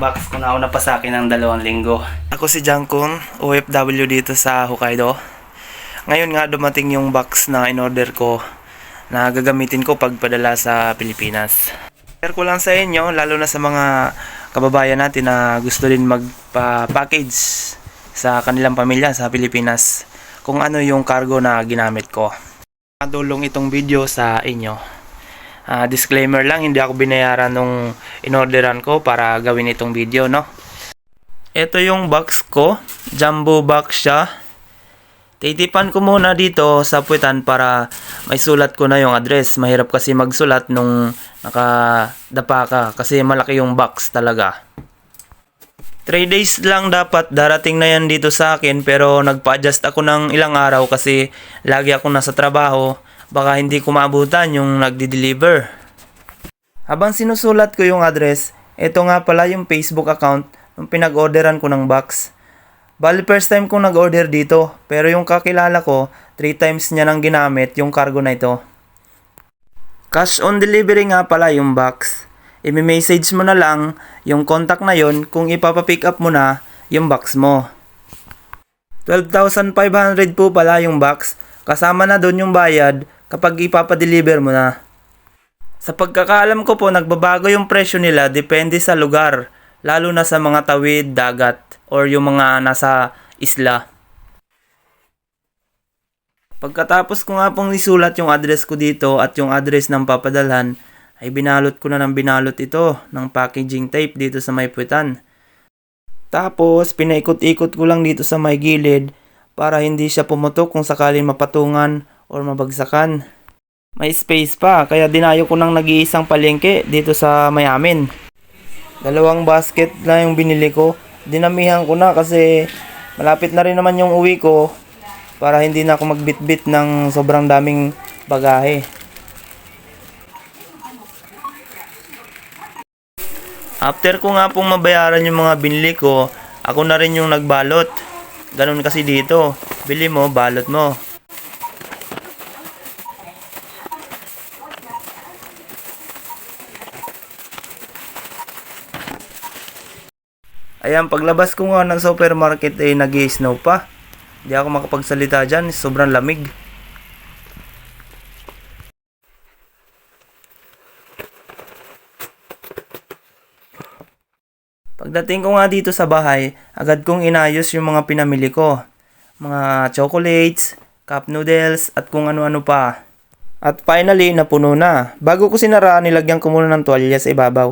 box ko nauna pa sa akin ng dalawang linggo. Ako si Jankun, OFW dito sa Hokkaido. Ngayon nga dumating yung box na in-order ko na gagamitin ko pagpadala sa Pilipinas. Share ko lang sa inyo, lalo na sa mga kababayan natin na gusto din magpa-package sa kanilang pamilya sa Pilipinas kung ano yung cargo na ginamit ko. Madulong itong video sa inyo. Ah, disclaimer lang, hindi ako binayaran nung inorderan ko para gawin itong video, no? Ito yung box ko. Jumbo box siya. Titipan ko muna dito sa puwitan para may sulat ko na yung address. Mahirap kasi magsulat nung nakadapa ka kasi malaki yung box talaga. 3 days lang dapat darating na yan dito sa akin pero nagpa-adjust ako ng ilang araw kasi lagi ako nasa trabaho baka hindi ko maabutan yung nagdi-deliver. Habang sinusulat ko yung address, ito nga pala yung Facebook account nung pinag-orderan ko ng box. Bali first time kong nag-order dito pero yung kakilala ko 3 times niya nang ginamit yung cargo na ito. Cash on delivery nga pala yung box i-message mo na lang yung contact na yon kung ipapapick up mo na yung box mo. 12,500 po pala yung box, kasama na doon yung bayad kapag ipapadeliver mo na. Sa pagkakaalam ko po, nagbabago yung presyo nila depende sa lugar, lalo na sa mga tawid, dagat, or yung mga nasa isla. Pagkatapos ko nga pong isulat yung address ko dito at yung address ng papadalhan, ay binalot ko na ng binalot ito ng packaging tape dito sa may puwitan. Tapos, pinaikot-ikot ko lang dito sa may gilid para hindi siya pumutok kung sakaling mapatungan or mabagsakan. May space pa, kaya dinayo ko ng nag-iisang palengke dito sa may amin. Dalawang basket na yung binili ko. Dinamihan ko na kasi malapit na rin naman yung uwi ko para hindi na ako magbitbit ng sobrang daming bagahe. After ko nga pong mabayaran yung mga binili ko, ako na rin yung nagbalot. Ganun kasi dito. Bili mo, balot mo. Ayan, paglabas ko nga ng supermarket ay nag snow pa. Hindi ako makapagsalita dyan, sobrang lamig. Pagdating ko nga dito sa bahay, agad kong inayos yung mga pinamili ko. Mga chocolates, cup noodles, at kung ano-ano pa. At finally, napuno na. Bago ko sinara, nilagyan ko muna ng tuwalya sa ibabaw.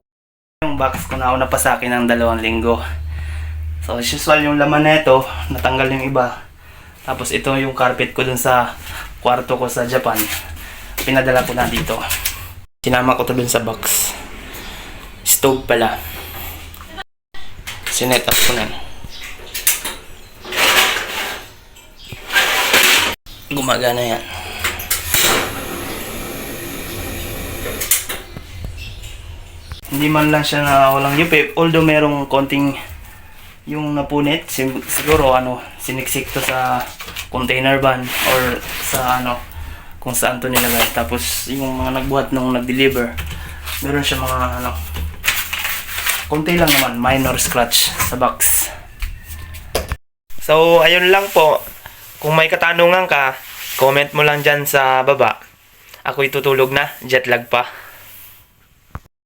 Yung box ko na una pa sa akin ng dalawang linggo. So, as usual yung laman na ito, natanggal yung iba. Tapos ito yung carpet ko dun sa kwarto ko sa Japan. Pinadala ko na dito. Sinama ko to dun sa box. Stove pala. Sinet up ko na. Gumagana yan. Hindi man lang siya na walang yupip. Although merong konting yung napunit, siguro ano, siniksik to sa container van or sa ano, kung saan to nilagay. Tapos yung mga nagbuhat nung nag-deliver, meron siya mga ano, konti lang naman, minor scratch sa box. So, ayun lang po. Kung may katanungan ka, comment mo lang dyan sa baba. Ako itutulog na, jet lag pa.